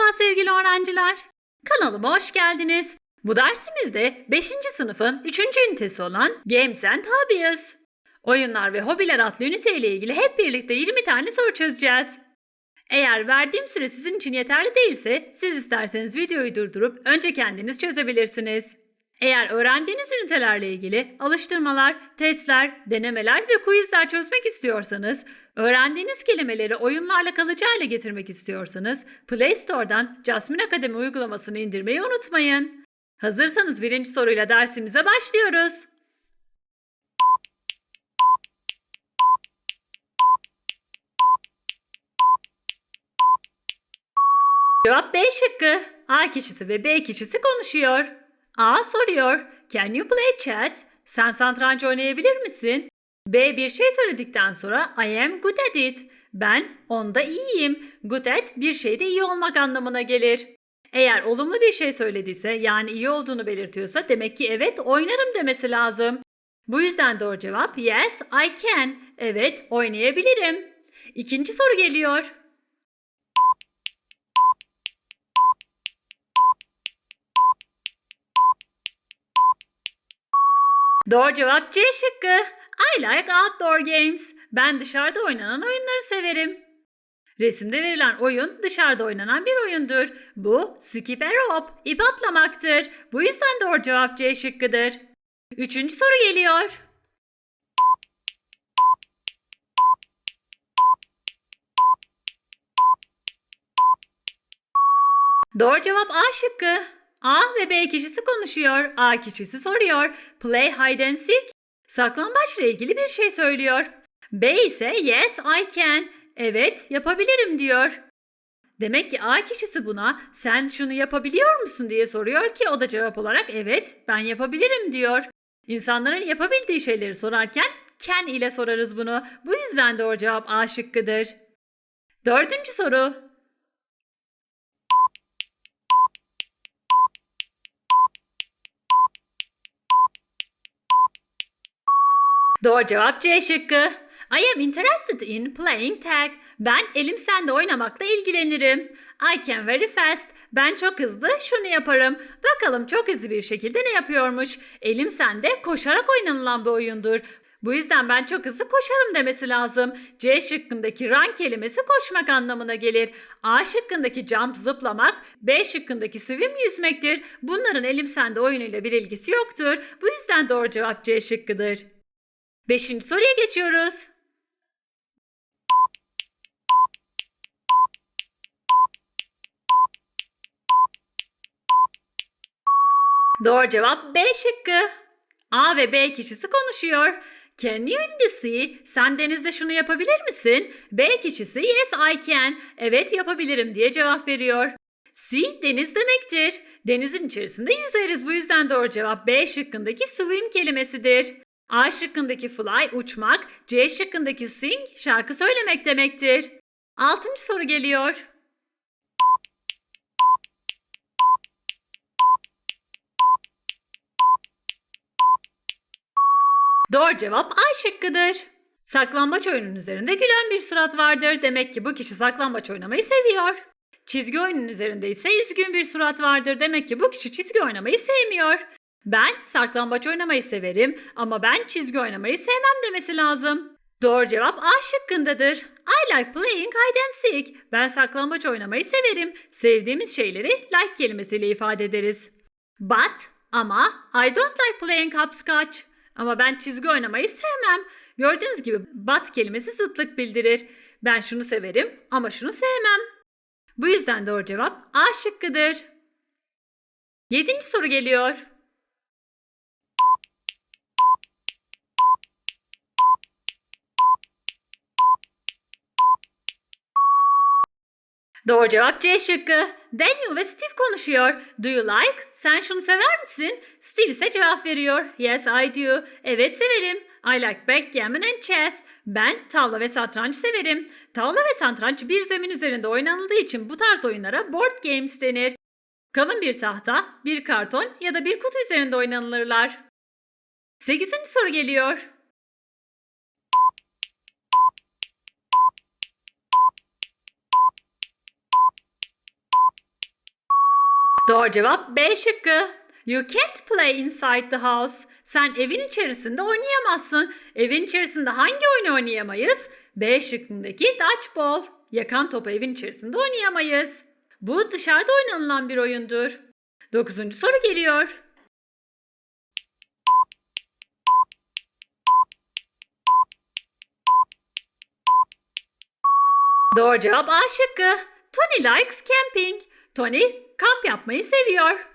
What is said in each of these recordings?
Merhaba sevgili öğrenciler. Kanalıma hoş geldiniz. Bu dersimizde 5. sınıfın 3. ünitesi olan Games and Hobbies. Oyunlar ve hobiler adlı ünite ilgili hep birlikte 20 tane soru çözeceğiz. Eğer verdiğim süre sizin için yeterli değilse siz isterseniz videoyu durdurup önce kendiniz çözebilirsiniz. Eğer öğrendiğiniz ünitelerle ilgili alıştırmalar, testler, denemeler ve quizler çözmek istiyorsanız, öğrendiğiniz kelimeleri oyunlarla kalıcı hale getirmek istiyorsanız Play Store'dan Jasmine Akademi uygulamasını indirmeyi unutmayın. Hazırsanız birinci soruyla dersimize başlıyoruz. Cevap B şıkkı. A kişisi ve B kişisi konuşuyor. A soruyor. Can you play chess? Sen satranç oynayabilir misin? B bir şey söyledikten sonra I am good at it. Ben onda iyiyim. Good at bir şeyde iyi olmak anlamına gelir. Eğer olumlu bir şey söylediyse yani iyi olduğunu belirtiyorsa demek ki evet oynarım demesi lazım. Bu yüzden doğru cevap yes I can. Evet oynayabilirim. İkinci soru geliyor. Doğru cevap C şıkkı. I like outdoor games. Ben dışarıda oynanan oyunları severim. Resimde verilen oyun dışarıda oynanan bir oyundur. Bu skip a rope, ip atlamaktır. Bu yüzden doğru cevap C şıkkıdır. Üçüncü soru geliyor. Doğru cevap A şıkkı. A ve B kişisi konuşuyor. A kişisi soruyor. Play hide and seek. Saklambaçla ilgili bir şey söylüyor. B ise yes I can. Evet yapabilirim diyor. Demek ki A kişisi buna sen şunu yapabiliyor musun diye soruyor ki o da cevap olarak evet ben yapabilirim diyor. İnsanların yapabildiği şeyleri sorarken can ile sorarız bunu. Bu yüzden doğru cevap A şıkkıdır. Dördüncü soru. Doğru cevap C şıkkı. I am interested in playing tag. Ben elim sende oynamakla ilgilenirim. I can very fast. Ben çok hızlı şunu yaparım. Bakalım çok hızlı bir şekilde ne yapıyormuş. Elim sende koşarak oynanılan bir oyundur. Bu yüzden ben çok hızlı koşarım demesi lazım. C şıkkındaki run kelimesi koşmak anlamına gelir. A şıkkındaki jump zıplamak, B şıkkındaki swim yüzmektir. Bunların elim sende oyunuyla bir ilgisi yoktur. Bu yüzden doğru cevap C şıkkıdır. Beşinci soruya geçiyoruz. Doğru cevap B şıkkı. A ve B kişisi konuşuyor. Can you in? Sen denizde şunu yapabilir misin? B kişisi yes I can. Evet yapabilirim diye cevap veriyor. Sea deniz demektir. Denizin içerisinde yüzeriz. Bu yüzden doğru cevap B şıkkındaki swim kelimesidir. A şıkkındaki fly uçmak, C şıkkındaki sing şarkı söylemek demektir. Altıncı soru geliyor. Doğru cevap A şıkkıdır. Saklambaç oyunun üzerinde gülen bir surat vardır. Demek ki bu kişi saklambaç oynamayı seviyor. Çizgi oyunun üzerinde ise üzgün bir surat vardır. Demek ki bu kişi çizgi oynamayı sevmiyor. Ben saklambaç oynamayı severim ama ben çizgi oynamayı sevmem demesi lazım. Doğru cevap A şıkkındadır. I like playing hide and seek. Ben saklambaç oynamayı severim. Sevdiğimiz şeyleri like kelimesiyle ifade ederiz. But ama I don't like playing hopscotch. Ama ben çizgi oynamayı sevmem. Gördüğünüz gibi but kelimesi zıtlık bildirir. Ben şunu severim ama şunu sevmem. Bu yüzden doğru cevap A şıkkıdır. Yedinci soru geliyor. Doğru cevap C şıkkı. Daniel ve Steve konuşuyor. Do you like? Sen şunu sever misin? Steve ise cevap veriyor. Yes I do. Evet severim. I like backgammon and chess. Ben tavla ve satranç severim. Tavla ve satranç bir zemin üzerinde oynanıldığı için bu tarz oyunlara board games denir. Kalın bir tahta, bir karton ya da bir kutu üzerinde oynanılırlar. Sekizinci soru geliyor. Doğru cevap B şıkkı. You can't play inside the house. Sen evin içerisinde oynayamazsın. Evin içerisinde hangi oyunu oynayamayız? B şıkkındaki dodgeball. Yakan topu evin içerisinde oynayamayız. Bu dışarıda oynanılan bir oyundur. Dokuzuncu soru geliyor. Doğru cevap A şıkkı. Tony likes camping. Tony kamp yapmayı seviyor.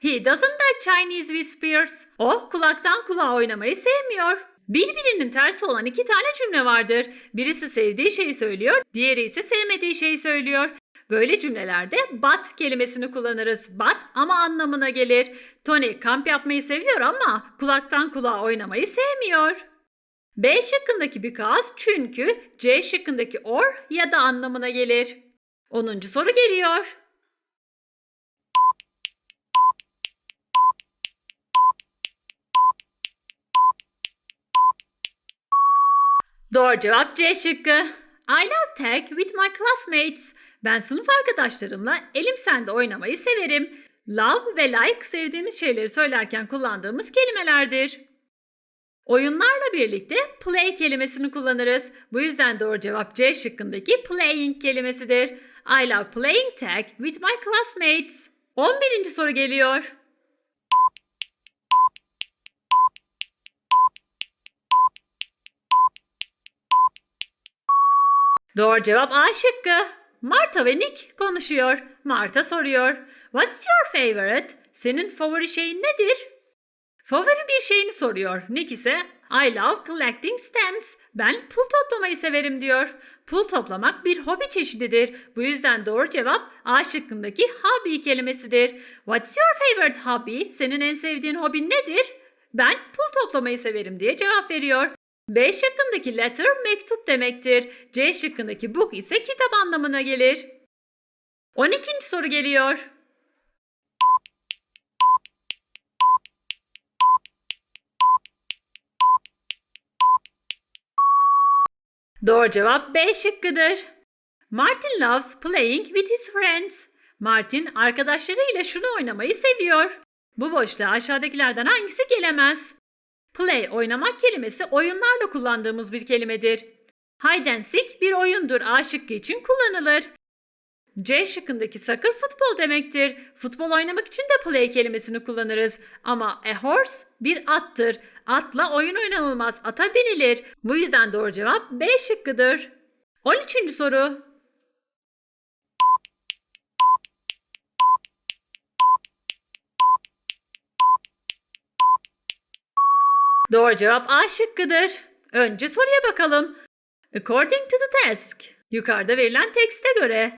He doesn't like Chinese whispers. O kulaktan kulağa oynamayı sevmiyor. Birbirinin tersi olan iki tane cümle vardır. Birisi sevdiği şeyi söylüyor, diğeri ise sevmediği şeyi söylüyor. Böyle cümlelerde but kelimesini kullanırız. But ama anlamına gelir. Tony kamp yapmayı seviyor ama kulaktan kulağa oynamayı sevmiyor. B şıkkındaki because çünkü C şıkkındaki or ya da anlamına gelir. 10. soru geliyor. Doğru cevap C şıkkı. I love tag with my classmates. Ben sınıf arkadaşlarımla elim sende oynamayı severim. Love ve like sevdiğimiz şeyleri söylerken kullandığımız kelimelerdir. Oyunlarla birlikte play kelimesini kullanırız. Bu yüzden doğru cevap C şıkkındaki playing kelimesidir. I love playing tag with my classmates. 11. soru geliyor. Doğru cevap A şıkkı. Marta ve Nick konuşuyor. Marta soruyor. What's your favorite? Senin favori şeyin nedir? Favori bir şeyini soruyor. Nick ise I love collecting stamps. Ben pul toplamayı severim diyor. Pul toplamak bir hobi çeşididir. Bu yüzden doğru cevap A şıkkındaki hobby kelimesidir. What's your favorite hobby? Senin en sevdiğin hobin nedir? Ben pul toplamayı severim diye cevap veriyor. B şıkkındaki letter mektup demektir. C şıkkındaki book ise kitap anlamına gelir. 12. soru geliyor. Doğru cevap B şıkkıdır. Martin loves playing with his friends. Martin arkadaşlarıyla şunu oynamayı seviyor. Bu boşluğa aşağıdakilerden hangisi gelemez? Play, oynamak kelimesi oyunlarla kullandığımız bir kelimedir. Hide and seek bir oyundur. A şıkkı için kullanılır. C şıkkındaki soccer futbol demektir. Futbol oynamak için de play kelimesini kullanırız. Ama a horse bir attır. Atla oyun oynanılmaz. Ata binilir. Bu yüzden doğru cevap B şıkkıdır. 13. soru. Doğru cevap A şıkkıdır. Önce soruya bakalım. According to the task. Yukarıda verilen tekste göre.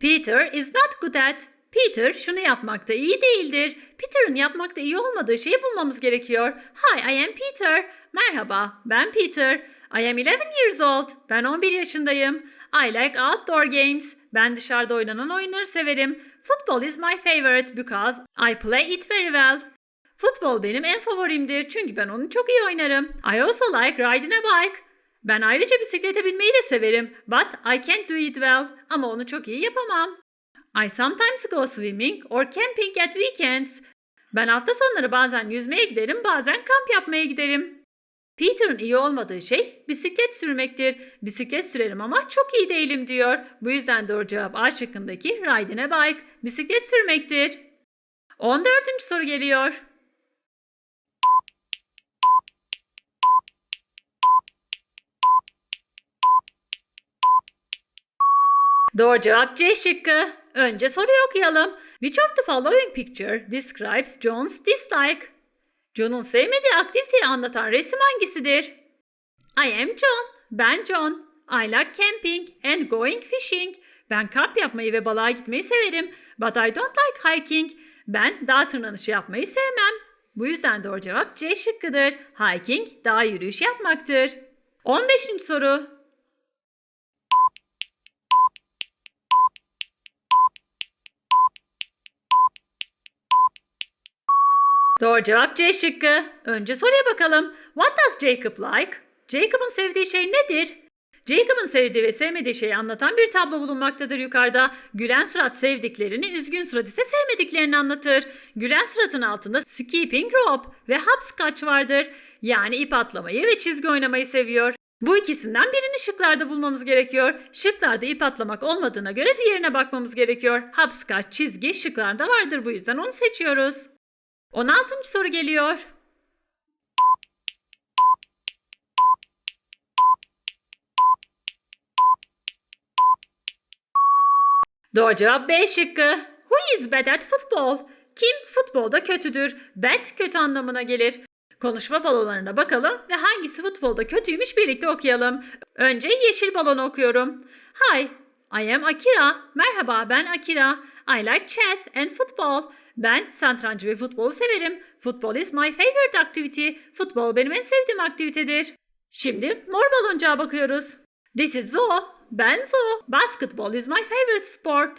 Peter is not good at. Peter şunu yapmakta iyi değildir. Peter'ın yapmakta iyi olmadığı şeyi bulmamız gerekiyor. Hi, I am Peter. Merhaba, ben Peter. I am 11 years old. Ben 11 yaşındayım. I like outdoor games. Ben dışarıda oynanan oyunları severim. Football is my favorite because I play it very well. Futbol benim en favorimdir çünkü ben onu çok iyi oynarım. I also like riding a bike. Ben ayrıca bisiklete binmeyi de severim. But I can't do it well. Ama onu çok iyi yapamam. I sometimes go swimming or camping at weekends. Ben hafta sonları bazen yüzmeye giderim, bazen kamp yapmaya giderim. Peter'ın iyi olmadığı şey bisiklet sürmektir. Bisiklet sürerim ama çok iyi değilim diyor. Bu yüzden doğru cevap A şıkkındaki riding a bike, bisiklet sürmektir. 14. soru geliyor. Doğru cevap C şıkkı. Önce soruyu okuyalım. Which of the following picture describes John's dislike? John'un sevmediği aktiviteyi anlatan resim hangisidir? I am John. Ben John. I like camping and going fishing. Ben kamp yapmayı ve balığa gitmeyi severim. But I don't like hiking. Ben dağ tırmanışı yapmayı sevmem. Bu yüzden doğru cevap C şıkkıdır. Hiking, dağ yürüyüşü yapmaktır. 15. soru. Doğru cevap C şıkkı. Önce soruya bakalım. What does Jacob like? Jacob'ın sevdiği şey nedir? Jacob'ın sevdiği ve sevmediği şeyi anlatan bir tablo bulunmaktadır yukarıda. Gülen surat sevdiklerini, üzgün surat ise sevmediklerini anlatır. Gülen suratın altında skipping rope ve hopscotch vardır. Yani ip atlamayı ve çizgi oynamayı seviyor. Bu ikisinden birini şıklarda bulmamız gerekiyor. Şıklarda ip atlamak olmadığına göre diğerine bakmamız gerekiyor. Hopscotch çizgi şıklarda vardır bu yüzden onu seçiyoruz. 16. soru geliyor. Doğru cevap B şıkkı. Who is bad at football? Kim futbolda kötüdür? Bad kötü anlamına gelir. Konuşma balolarına bakalım ve hangisi futbolda kötüymüş birlikte okuyalım. Önce yeşil balonu okuyorum. Hi, I am Akira. Merhaba ben Akira. I like chess and football. Ben satranç ve futbolu severim. Football is my favorite activity. Futbol benim en sevdiğim aktivitedir. Şimdi mor baloncuğa bakıyoruz. This is Zo. Ben Zo. Basketball is my favorite sport.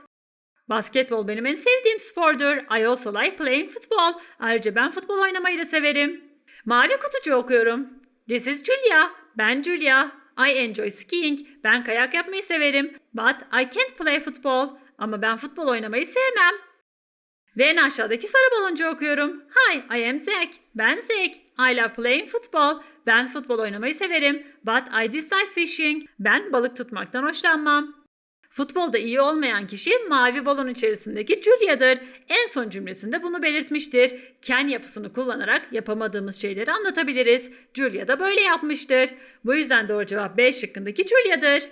Basketbol benim en sevdiğim spordur. I also like playing football. Ayrıca ben futbol oynamayı da severim. Mavi kutucuğu okuyorum. This is Julia. Ben Julia. I enjoy skiing. Ben kayak yapmayı severim. But I can't play football. Ama ben futbol oynamayı sevmem. Ve en aşağıdaki sarı baloncuğu okuyorum. Hi, I am Zack. Ben Zack. I love playing football. Ben futbol oynamayı severim. But I dislike fishing. Ben balık tutmaktan hoşlanmam. Futbolda iyi olmayan kişi mavi balon içerisindeki Julia'dır. En son cümlesinde bunu belirtmiştir. Ken yapısını kullanarak yapamadığımız şeyleri anlatabiliriz. Julia da böyle yapmıştır. Bu yüzden doğru cevap B şıkkındaki Julia'dır.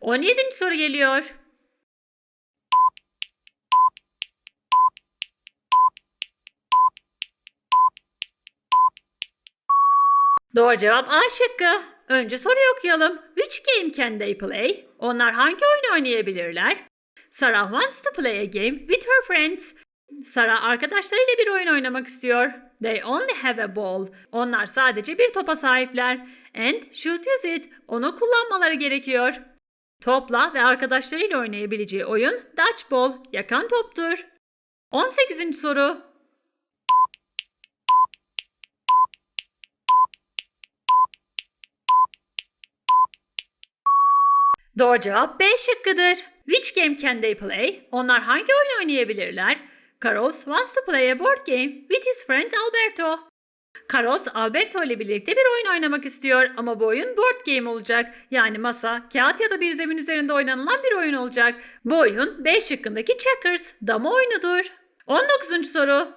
17. soru geliyor. Doğru cevap A şıkkı. Önce soruyu okuyalım. Which game can they play? Onlar hangi oyunu oynayabilirler? Sarah wants to play a game with her friends. Sarah arkadaşlarıyla bir oyun oynamak istiyor. They only have a ball. Onlar sadece bir topa sahipler. And should use it. Onu kullanmaları gerekiyor. Topla ve arkadaşlarıyla oynayabileceği oyun dodgeball, yakan toptur. 18. soru. Doğru cevap B şıkkıdır. Which game can they play? Onlar hangi oyun oynayabilirler? Carlos wants to play a board game with his friend Alberto. Carlos Alberto ile birlikte bir oyun oynamak istiyor ama bu oyun board game olacak. Yani masa, kağıt ya da bir zemin üzerinde oynanılan bir oyun olacak. Bu oyun B şıkkındaki checkers, dama oyunudur. 19. soru.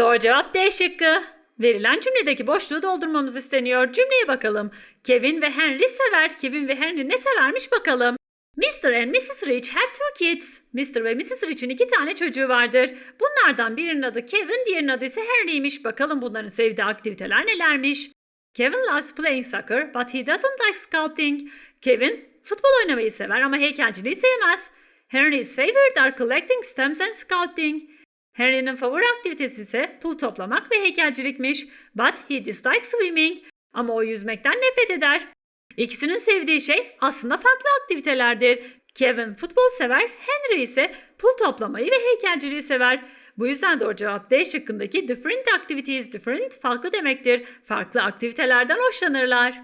Doğru cevap D şıkkı. Verilen cümledeki boşluğu doldurmamız isteniyor. Cümleye bakalım. Kevin ve Henry sever. Kevin ve Henry ne severmiş bakalım. Mr. and Mrs. Rich have two kids. Mr. ve Mrs. Rich'in iki tane çocuğu vardır. Bunlardan birinin adı Kevin, diğerinin adı ise Henry'ymiş. Bakalım bunların sevdiği aktiviteler nelermiş. Kevin loves playing soccer but he doesn't like sculpting. Kevin futbol oynamayı sever ama heykelciliği sevmez. Henry's favorite are collecting stamps and sculpting. Henry'nin favori aktivitesi ise pul toplamak ve heykelcilikmiş. But he dislikes swimming. Ama o yüzmekten nefret eder. İkisinin sevdiği şey aslında farklı aktivitelerdir. Kevin futbol sever, Henry ise pul toplamayı ve heykelciliği sever. Bu yüzden doğru cevap D şıkkındaki different activities, different farklı demektir. Farklı aktivitelerden hoşlanırlar.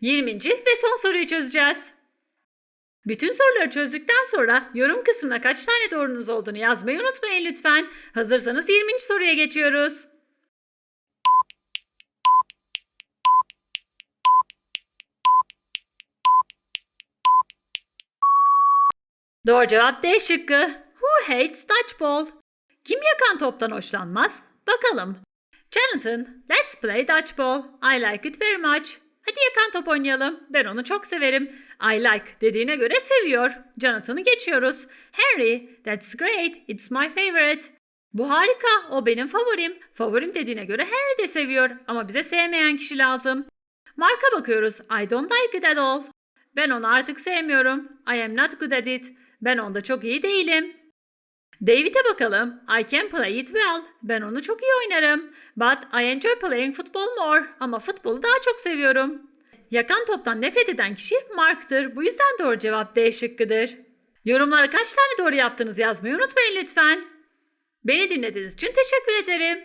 20. ve son soruyu çözeceğiz. Bütün soruları çözdükten sonra yorum kısmına kaç tane doğrunuz olduğunu yazmayı unutmayın lütfen. Hazırsanız 20. soruya geçiyoruz. Doğru cevap D şıkkı. Who hates dodgeball? Kim yakan toptan hoşlanmaz? Bakalım. Jonathan, let's play dodgeball. I like it very much. Hadi yakan top oynayalım. Ben onu çok severim. I like dediğine göre seviyor. Jonathan'ı geçiyoruz. Henry, that's great. It's my favorite. Bu harika. O benim favorim. Favorim dediğine göre Henry de seviyor. Ama bize sevmeyen kişi lazım. Marka bakıyoruz. I don't like it at all. Ben onu artık sevmiyorum. I am not good at it. Ben onda çok iyi değilim. David'e bakalım. I can play it well. Ben onu çok iyi oynarım. But I enjoy playing football more. Ama futbolu daha çok seviyorum. Yakan toptan nefret eden kişi Mark'tır. Bu yüzden doğru cevap D şıkkıdır. Yorumlara kaç tane doğru yaptınız yazmayı unutmayın lütfen. Beni dinlediğiniz için teşekkür ederim.